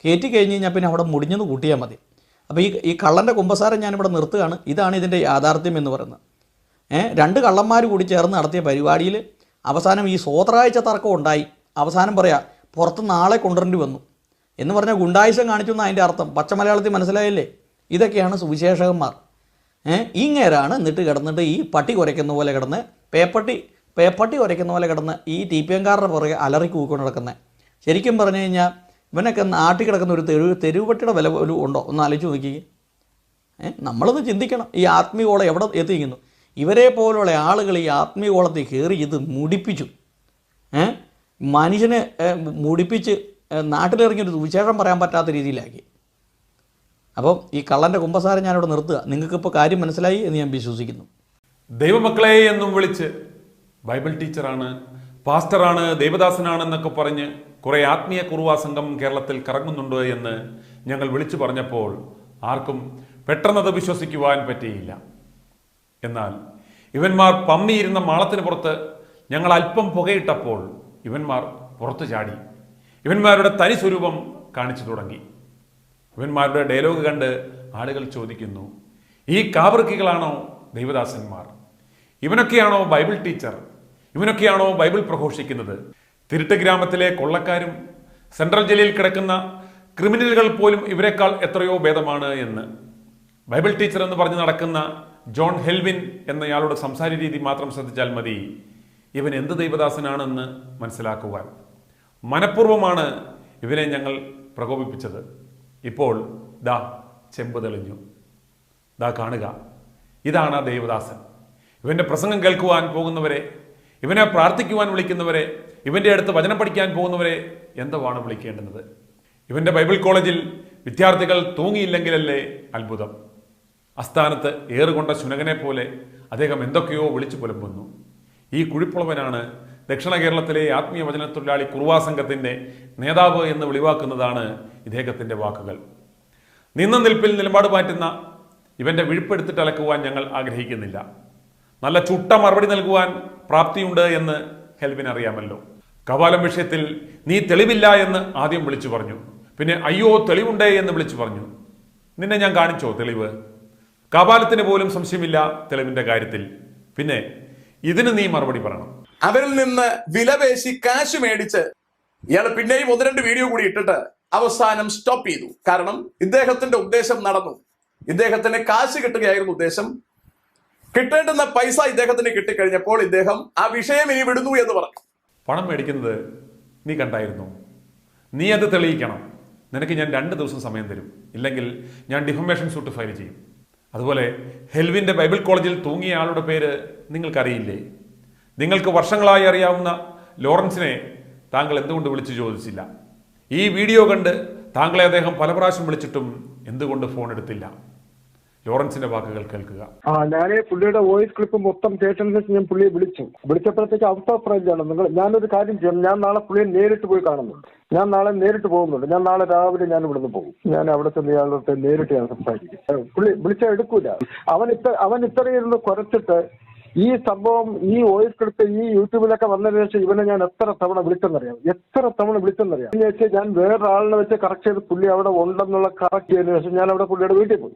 കയറ്റി കഴിഞ്ഞ് കഴിഞ്ഞാൽ പിന്നെ അവിടെ മുടിഞ്ഞെന്ന് കൂട്ടിയാൽ മതി. അപ്പോൾ ഈ ഈ കള്ളന്റെ കുമ്പസാരം ഞാനിവിടെ നിർത്തുകയാണ്. ഇതാണ് ഇതിന്റെ യാഥാർത്ഥ്യം എന്ന് പറയുന്നത്. ഏഹ് രണ്ട് കള്ളന്മാർ കൂടി ചേർന്ന് നടത്തിയ പരിപാടിയിൽ അവസാനം ഈ സ്വോത്രാഴ്ച തർക്കം ഉണ്ടായി. അവസാനം പറയാം പുറത്ത് നാളെ കൊണ്ടുവരേണ്ടി വന്നു. എന്ന് പറഞ്ഞാൽ ഗുണ്ടായുസം കാണിച്ചു എന്ന് അതിന്റെ അർത്ഥം. പച്ച മലയാളത്തിൽ മനസ്സിലായില്ലേ? ഇതൊക്കെയാണ് സുവിശേഷകന്മാർ. ഇങ്ങേരാണ് എന്നിട്ട് കിടന്നിട്ട് ഈ പട്ടി കുരയ്ക്കുന്ന പോലെ കിടന്ന് പേപ്പട്ടി പേപ്പട്ടി കുരയ്ക്കുന്ന പോലെ കിടന്ന് ഈ ടി പി എംകാരുടെ പുറകെ അലറി കൂക്കൊണ്ട് നടക്കുന്നത് ശരിക്കും പറഞ്ഞു കഴിഞ്ഞാൽ ഇവനൊക്കെ നാട്ടിൽ കിടക്കുന്ന ഒരു തെരുവ് തെരുവുപട്ടിയുടെ വില ഒരു ഉണ്ടോ? ഒന്ന് ആലോചിച്ച് നോക്കിക്കേ. നമ്മളൊന്ന് ചിന്തിക്കണം. ഈ ആത്മീയോളം എവിടെ എത്തിക്കുന്നു ഇവരെ പോലുള്ള ആളുകൾ ഈ ആത്മീയോളത്തിൽ കയറി ഇത് മുടിപ്പിച്ചു. മനുഷ്യനെ മുടിപ്പിച്ച് ഏ, നാട്ടിലിറങ്ങി ഒരു സുവിശേഷം പറയാൻ പറ്റാത്ത രീതിയിലാക്കി. അപ്പോൾ ഈ കള്ളന്റെ കുമ്പസാരം ഞാനിവിടെ നിർത്തുക. നിങ്ങൾക്കിപ്പോൾ കാര്യം മനസ്സിലായി എന്ന് ഞാൻ വിശ്വസിക്കുന്നു. ദൈവമക്കളെ എന്നും വിളിച്ച് ബൈബിൾ ടീച്ചറാണ് പാസ്റ്ററാണ് ദേവദാസനാണെന്നൊക്കെ പറഞ്ഞ് കുറേ ആത്മീയ കുറുവാ സംഘം കേരളത്തിൽ കറങ്ങുന്നുണ്ട് എന്ന് ഞങ്ങൾ വിളിച്ചു പറഞ്ഞപ്പോൾ ആർക്കും പെട്ടെന്നത് വിശ്വസിക്കുവാൻ പറ്റിയില്ല. എന്നാൽ ഇവന്മാർ പമ്മിയിരുന്ന മാളത്തിന് പുറത്ത് ഞങ്ങൾ അല്പം പുകയിട്ടപ്പോൾ ഇവന്മാർ പുറത്തു ചാടി. ഇവന്മാരുടെ തനി സ്വരൂപം കാണിച്ചു തുടങ്ങി. ഇവന്മാരുടെ ഡയലോഗ് കണ്ട് ആളുകൾ ചോദിക്കുന്നു ഈ കാവർക്കികളാണോ ദൈവദാസന്മാർ? ഇവനൊക്കെയാണോ ബൈബിൾ ടീച്ചർ? ഇവനൊക്കെയാണോ ബൈബിൾ പ്രഘോഷിക്കുന്നത്? തിരുട്ട് ഗ്രാമത്തിലെ കൊള്ളക്കാരും സെൻട്രൽ ജയിലിൽ കിടക്കുന്ന ക്രിമിനലുകൾ പോലും ഇവരെക്കാൾ എത്രയോ ഭേദമാണ് എന്ന്. ബൈബിൾ ടീച്ചർ എന്ന് പറഞ്ഞ് നടക്കുന്ന ജോൺ ഹെൽവിൻ എന്നയാളുടെ സംസാര രീതി മാത്രം ശ്രദ്ധിച്ചാൽ മതി. ഇവൻ എന്ത് ദൈവദാസനാണെന്ന് മനസ്സിലാക്കുവാൻ. മനഃപൂർവമാണ് ഇവരെ ഞങ്ങൾ പ്രകോപിപ്പിച്ചത്. ഇപ്പോൾ ദാ ചെമ്പ് തെളിഞ്ഞു. ദാ കാണുക. ഇതാണ് ആ ദേവദാസൻ. ഇവന്റെ പ്രസംഗം കേൾക്കുവാൻ പോകുന്നവരെ ഇവനെ പ്രാർത്ഥിക്കുവാൻ വിളിക്കുന്നവരെ ഇവന്റെ അടുത്ത് വചനം പഠിക്കാൻ പോകുന്നവരെ എന്തുവാണ് വിളിക്കേണ്ടുന്നത്? ഇവന്റെ ബൈബിൾ കോളേജിൽ വിദ്യാർത്ഥികൾ തൂങ്ങിയില്ലെങ്കിലല്ലേ അത്ഭുതം. അസ്ഥാനത്ത് ഏറുകൊണ്ട ശുനകനെ പോലെ അദ്ദേഹം എന്തൊക്കെയോ വിളിച്ചു പുലമ്പുന്നു. ഈ കുഴിപ്പുളവനാണ് ദക്ഷിണ കേരളത്തിലെ ആത്മീയ വചന തൊഴിലാളി കുറുവാ സംഘത്തിന്റെ നേതാവ് എന്ന് വെളിവാക്കുന്നതാണ് ഇദ്ദേഹത്തിന്റെ വാക്കുകൾ. നിന്ന നിൽപ്പിൽ നിലപാട് മാറ്റുന്ന ഇവന്റെ വിഴുപ്പെടുത്തിട്ട് അലക്കുവാൻ ഞങ്ങൾ ആഗ്രഹിക്കുന്നില്ല. നല്ല ചുട്ട മറുപടി നൽകുവാൻ പ്രാപ്തിയുണ്ട് എന്ന് ഹെൽവിൻ അറിയാമല്ലോ. കവാലം വിഷയത്തിൽ നീ തെളിവില്ല എന്ന് ആദ്യം വിളിച്ചു പറഞ്ഞു. പിന്നെ അയ്യോ തെളിവുണ്ടേ എന്ന് വിളിച്ചു പറഞ്ഞു. നിന്നെ ഞാൻ കാണിച്ചോ തെളിവ്? കപാലത്തിന് പോലും സംശയമില്ല തെളിവിന്റെ കാര്യത്തിൽ. പിന്നെ ഇതിന് നീ മറുപടി പറയണം. അവരിൽ നിന്ന് വിലപേശി കാശ് മേടിച്ച് ഇയാൾ പിന്നെയും ഒന്ന് രണ്ട് വീഡിയോ കൂടി ഇട്ടിട്ട് അവസാനം സ്റ്റോപ്പ് ചെയ്തു. കാരണം ഇദ്ദേഹത്തിന്റെ ഉദ്ദേശം നടന്നു. ഇദ്ദേഹത്തിന് കാശ് കിട്ടുകയായിരുന്നു ഉദ്ദേശം. കിട്ടേണ്ടുന്ന പൈസ ഇദ്ദേഹത്തിന് കിട്ടിക്കഴിഞ്ഞപ്പോൾ ഇദ്ദേഹം ആ വിഷയം ഇനി വിടുന്നു എന്ന് പറഞ്ഞു. പണം മേടിക്കുന്നത് നീ കണ്ടായിരുന്നു. നീ അത് തെളിയിക്കണം. നിനക്ക് ഞാൻ രണ്ട് ദിവസം സമയം തരും. ഇല്ലെങ്കിൽ ഞാൻ ഡിഫമേഷൻ സൂട്ട് ഫയൽ ചെയ്യും. അതുപോലെ ഹെൽവിന്റെ ബൈബിൾ കോളേജിൽ തൂങ്ങിയ ആളുടെ പേര് നിങ്ങൾക്കറിയില്ലേ? നിങ്ങൾക്ക് വർഷങ്ങളായി അറിയാവുന്ന ലോറൻസിനെ താങ്കൾ എന്തുകൊണ്ട് വിളിച്ചു ചോദിച്ചില്ല? ഈ വീഡിയോ കണ്ട് താങ്കളെ അദ്ദേഹം പല പ്രാവശ്യം വിളിച്ചിട്ടും എന്തുകൊണ്ട് ഫോൺ എടുത്തില്ല? ലോറൻസിന്റെ വാക്കുകൾ കേൾക്കുക. ആ ഞാൻ പുള്ളിയുടെ വോയിസ് ക്ലിപ്പ് മൊത്തം കേട്ടതിന് ശേഷം ഞാൻ പുള്ളിയെ വിളിച്ചു. വിളിച്ചപ്പോഴത്തേക്ക് ഔട്ട് ഓഫ് റേഞ്ച് ആണ് നിങ്ങൾ ഞാനൊരു കാര്യം ചെയ്യാം. ഞാൻ നാളെ പുള്ളിയെ നേരിട്ട് പോയി കാണുന്നുണ്ട്. ഞാൻ നാളെ നേരിട്ട് പോകുന്നുണ്ട്. ഞാൻ നാളെ രാവിലെ ഞാൻ ഇവിടുന്ന് പോകും. ഞാൻ അവിടെ ചെന്ന് ഇയാളുടെ നേരിട്ട് ഞാൻ സംസാരിക്കും. പുള്ളി വിളിച്ചാൽ എടുക്കൂല. അവൻ ഇത്ര അവൻ ഇത്രയും ഇരുന്ന് കുറച്ചിട്ട് ഈ സംഭവം ഈ വോയിസ് ക്ലിപ്പ് ഈ യൂട്യൂബിലൊക്കെ വന്നതിന് ശേഷം ഇവനെ ഞാൻ എത്ര തവണ വിളിച്ചെന്നറിയാം? എത്ര തവണ വിളിച്ചെന്നറിയാം? എന്ന് വെച്ചാൽ ഞാൻ വേറൊരാളിനെ വെച്ച് കറക്റ്റ് ചെയ്ത് പുള്ളി അവിടെ ഉണ്ടെന്നുള്ള കറക്റ്റ് ചെയ്തതിനു ശേഷം ഞാൻ അവിടെ പുള്ളിയുടെ വീട്ടിൽ പോയി.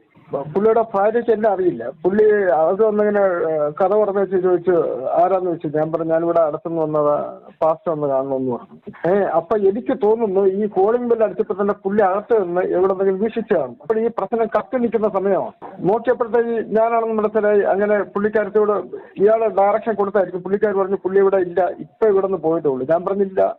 പുള്ളിയുടെ ഭാര്യയ്ക്ക് എന്നെ അറിയില്ല. പുള്ളി അത് വന്നിങ്ങനെ കഥ പറഞ്ഞ വെച്ച് ചോദിച്ചു ആരാന്ന് വെച്ചു ഞാൻ പറഞ്ഞു ഞാനിവിടെ അടുത്തുനിന്ന് വന്നതാ പാസ്റ്റ് വന്ന് കാണണമെന്ന് പറഞ്ഞു. ഏഹ് അപ്പൊ എനിക്ക് തോന്നുന്നു ഈ കോളിംഗ് ബെൽ അടിച്ചപ്പോ തന്നെ പുള്ളി അകത്ത് നിന്ന് എവിടെന്നെങ്കിലും വീക്ഷിച്ചു കാണും. അപ്പോൾ ഈ പ്രശ്നം കത്തി നിൽക്കുന്ന സമയമാണ്. നോക്കിയപ്പോഴത്തേക്ക് ഞാനാണെന്ന് മനസ്സിലായി. അങ്ങനെ പുള്ളിക്കാരത്തോട് ഇയാൾ ഡയറക്ഷൻ കൊടുത്തായിരിക്കും. പുള്ളിക്കാർ പറഞ്ഞു പുള്ളി ഇവിടെ ഇല്ല. ഇപ്പൊ ഇവിടെ നിന്ന് ഉള്ളൂ. ഞാൻ പറഞ്ഞില്ല.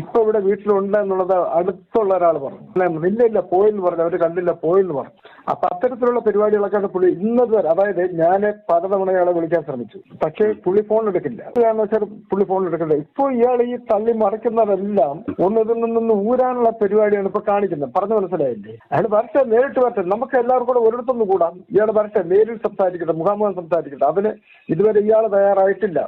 ഇപ്പൊ ഇവിടെ വീട്ടിലുണ്ട് എന്നുള്ളത് അടുത്തുള്ള ഒരാൾ പറഞ്ഞു. ഇല്ല ഇല്ല പോയെന്ന് പറഞ്ഞു. അവർ കണ്ടില്ല പോയെന്ന് പറഞ്ഞു. അപ്പൊ അത്തരത്തിലുള്ള പരിപാടികളൊക്കെയാണ് പുള്ളി ഇന്നത് വരെ അതായത് ഞാൻ പലതവണ ഇയാളെ വിളിക്കാൻ ശ്രമിച്ചു. പക്ഷേ പുള്ളി ഫോൺ എടുക്കില്ല. കാരണം വെച്ചാൽ പുള്ളി ഫോൺ എടുക്കില്ല ഇപ്പൊ ഇയാൾ ഈ തള്ളി മറിക്കുന്നതെല്ലാം ഒന്ന് ഇതിൽ നിന്ന് ഊരാനുള്ള പരിപാടിയാണ് ഇപ്പൊ കാണിക്കുന്നത്. പറഞ്ഞു മനസ്സിലായില്ലേ? അയാൾ വരട്ടെ നേരിട്ട് വരട്ടെ. നമുക്ക് എല്ലാവർക്കും കൂടെ ഒരിടത്തൊന്ന് കൂടാം. ഇയാൾ വരട്ടെ നേരിൽ സംസാരിക്കട്ടെ മുഖാമുഖം സംസാരിക്കട്ടെ. അതിന് ഇതുവരെ ഇയാൾ തയ്യാറായിട്ടില്ല.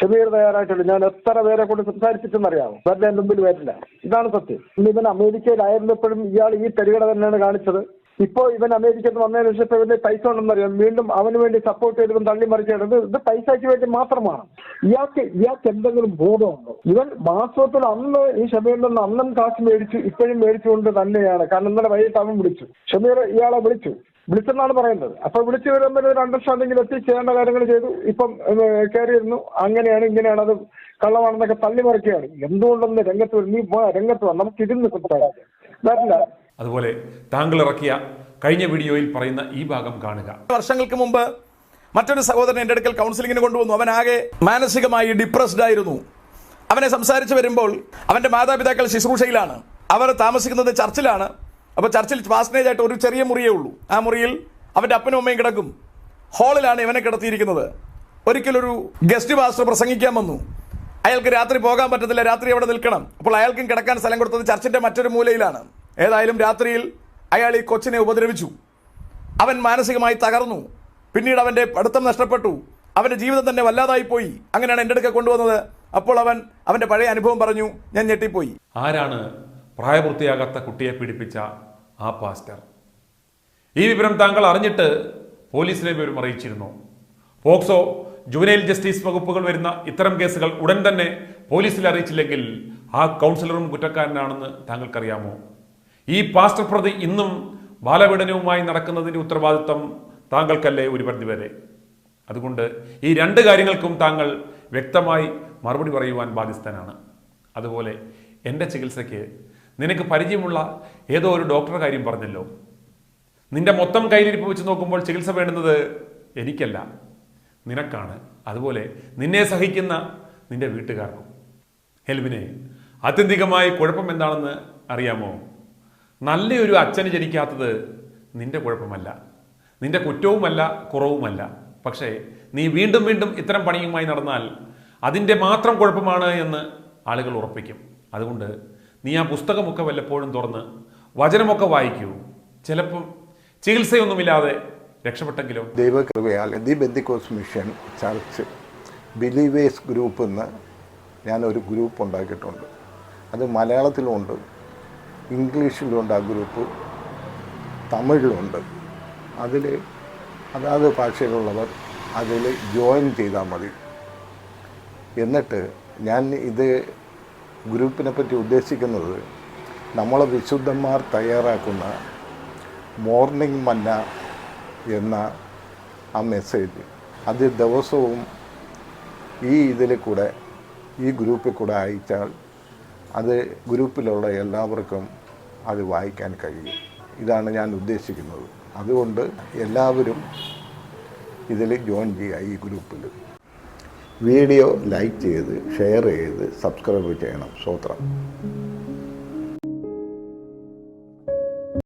ഷമീർ തയ്യാറായിട്ടുണ്ട്. ഞാൻ എത്ര പേരെ കൊണ്ട് സംസാരിച്ചിട്ടെന്നറിയാമോ? വെറുതെ എന്റെ മുമ്പിൽ വരില്ല. ഇതാണ് സത്യം. ഇന്ന് ഇവൻ അമേരിക്കയിലായിരുന്നപ്പോഴും ഇയാൾ ഈ തരികട തന്നെയാണ് കാണിച്ചത്. ഇപ്പോ ഇവൻ അമേരിക്കയിൽ നിന്ന് വന്നതിന് ശേഷം ഇവന്റെ പൈസ ഉണ്ടെന്നറിയാം. വീണ്ടും അവന് വേണ്ടി സപ്പോർട്ട് ചെയ്തവൻ തള്ളി മറിച്ചിടുന്നത് ഇത് പൈസയ്ക്ക് വേണ്ടി മാത്രമാണ്. ഇയാൾക്ക് ഇയാൾക്ക് എന്തെങ്കിലും ബോധമുണ്ടോ? ഇവൻ മാസത്തിൽ അന്ന് ഈ ഷമീറിൽ നിന്ന് അന്നും കാശ് മേടിച്ചു ഇപ്പോഴും മേടിച്ചുകൊണ്ട് തന്നെയാണ്. കാരണം ഇന്നലെ വൈകിട്ട് അവൻ വിളിച്ചു. ഷമീർ ഇയാളെ വിളിച്ചു. വിളിച്ചെന്നാണ് പറയുന്നത്. അപ്പൊ വിളിച്ചു വരുമ്പോൾ ഒരു അണ്ടർസ്റ്റാൻഡിംഗിൽ എത്തി ചെയ്യേണ്ട കാര്യങ്ങൾ ചെയ്തു. ഇപ്പം കയറിയിരുന്നു. അങ്ങനെയാണ് ഇങ്ങനെയാണ്. അത് കള്ളമാണെന്നൊക്കെ തള്ളി മറിക്കുകയാണ്. എന്തുകൊണ്ടെന്ന് രംഗത്ത് വരും? നീ രംഗത്ത് വന്നു നമുക്ക് ഇരുന്ന് വരില്ല. അതുപോലെ താങ്കൾ ഇറക്കിയ കഴിഞ്ഞ വീഡിയോയിൽ പറയുന്ന ഈ ഭാഗം കാണുക. വർഷങ്ങൾക്ക് മുമ്പ് മറ്റൊരു സഹോദരൻ എന്റെ അടുക്കൽ കൗൺസിലിങ്ങിന് കൊണ്ടുവന്നു. അവൻ ആകെ മാനസികമായി ഡിപ്രസ്ഡ് ആയിരുന്നു. അവനെ സംസാരിച്ച് വരുമ്പോൾ അവന്റെ മാതാപിതാക്കൾ ശുശ്രൂഷയിലാണ്. അവർ താമസിക്കുന്നത് ചർച്ചിലാണ്. അപ്പോൾ ചർച്ചിൽ പാസ്റ്റേജ് ആയിട്ട് ഒരു ചെറിയ മുറിയേ ഉള്ളൂ. ആ മുറിയിൽ അവന്റെ അപ്പനും അമ്മയും കിടക്കും. ഹാളിലാണ് ഇവനെ കിടത്തിയിരിക്കുന്നത്. ഒരിക്കലൊരു ഗസ്റ്റ് പാസ്റ്റർ പ്രസംഗിക്കാൻ വന്നു. അയാൾക്ക് രാത്രി പോകാൻ പറ്റത്തില്ല രാത്രി അവിടെ നിൽക്കണം. അപ്പോൾ അയാൾക്കും കിടക്കാൻ സ്ഥലം കൊടുത്തത് ചർച്ചിന്റെ മറ്റൊരു മൂലയിലാണ്. ഏതായാലും രാത്രിയിൽ അയാൾ ഈ കൊച്ചിനെ ഉപദ്രവിച്ചു. അവൻ മാനസികമായി തകർന്നു. പിന്നീട് അവന്റെ പഠിത്തം നഷ്ടപ്പെട്ടു. അവന്റെ ജീവിതം തന്നെ വല്ലാതായി പോയി. അങ്ങനെയാണ് എന്റെ അടുക്ക കൊണ്ടുവന്നത്. അപ്പോൾ അവൻ അവന്റെ പഴയ അനുഭവം പറഞ്ഞു ഞാൻ ഞെട്ടിപ്പോയി. ആരാണ് പ്രായപൂർത്തിയാകാത്ത കുട്ടിയെ പീഡിപ്പിച്ച ആ പാസ്റ്റർ. ഈ വിവരം താങ്കൾ അറിഞ്ഞിട്ട് പോലീസിനെ വിവരം അറിയിച്ചിരുന്നു പോക്സോ ജുവനൈൽ ജസ്റ്റിസ് വകുപ്പുകൾ വരുന്ന ഇത്തരം കേസുകൾ ഉടൻ തന്നെ പോലീസിൽ അറിയിച്ചില്ലെങ്കിൽ ആ കൗൺസിലറും കുറ്റക്കാരനാണെന്ന് താങ്കൾക്കറിയാമോ? ഈ പാസ്റ്റർ പ്രതി ഇന്നും ബാലപീഡനവുമായി നടക്കുന്നതിന്റെ ഉത്തരവാദിത്തം താങ്കൾക്കല്ലേ ഒരു പരിധിവരെ അതുകൊണ്ട് ഈ രണ്ട് കാര്യങ്ങൾക്കും താങ്കൾ വ്യക്തമായി മറുപടി പറയുവാൻ ബാധ്യസ്ഥനാണ്. അതുപോലെ എന്റെ ചികിത്സയ്ക്ക് നിനക്ക് പരിചയമുള്ള ഏതോ ഒരു ഡോക്ടറുടെ കാര്യം പറഞ്ഞല്ലോ. നിന്റെ മൊത്തം കയ്യിലിരിപ്പ് വെച്ച് നോക്കുമ്പോൾ ചികിത്സ വേണ്ടുന്നത് എനിക്കല്ല. നിനക്കാണ്. അതുപോലെ നിന്നെ സഹിക്കുന്ന നിന്റെ വീട്ടുകാർക്കും. ഹെൽവിനെ ആത്യന്തികമായി കുഴപ്പം എന്താണെന്ന് അറിയാമോ? നല്ലൊരു അച്ഛന് ജനിക്കാത്തത് നിന്റെ കുഴപ്പമല്ല. നിന്റെ കുറ്റവുമല്ല കുറവുമല്ല. പക്ഷേ നീ വീണ്ടും വീണ്ടും ഇത്തരം പണിയുമായി നടന്നാൽ അതിന്റെ മാത്രം കുഴപ്പമാണ് എന്ന് ആളുകൾ ഉറപ്പിക്കും. അതുകൊണ്ട് നീ ആ പുസ്തകമൊക്കെ വല്ലപ്പോഴും തുറന്ന് വചനമൊക്കെ വായിക്കൂ. ചിലപ്പോൾ ചികിത്സയൊന്നുമില്ലാതെ രക്ഷപ്പെട്ടെങ്കിലും ദൈവകൃപയാൽ the Pentecost mission church believers group എന്ന് ഞാനൊരു ഗ്രൂപ്പ് ഉണ്ടാക്കിയിട്ടുണ്ട്. അത് മലയാളത്തിലുമുണ്ട് ഇംഗ്ലീഷിലുണ്ട് ആ ഗ്രൂപ്പ് തമിഴിലുണ്ട്. അതിൽ അതാത് ഭാഷയിലുള്ളവർ അതിൽ ജോയിൻ ചെയ്താൽ മതി. എന്നിട്ട് ഞാൻ ഇത് ഗ്രൂപ്പിനെ പറ്റി ഉദ്ദേശിക്കുന്നത് നമ്മളെ വിശുദ്ധന്മാർ തയ്യാറാക്കുന്ന മോർണിംഗ് മന്ന എന്ന ആ മെസ്സേജ് അത് ദിവസവും ഈ ഇതിൽ കൂടെ ഈ ഗ്രൂപ്പിൽ കൂടെ അയച്ചാൽ അത് ഗ്രൂപ്പിലുള്ള എല്ലാവർക്കും അത് വായിക്കാൻ കഴിയും. ഇതാണ് ഞാൻ ഉദ്ദേശിക്കുന്നത്. അതുകൊണ്ട് എല്ലാവരും ഇതിൽ ജോയിൻ ചെയ്യുക ഈ ഗ്രൂപ്പിൽ വീഡിയോ ലൈക്ക് ചെയ്ത് ഷെയർ ചെയ്ത് സബ്സ്ക്രൈബ് ചെയ്യണം. സ്വത്രം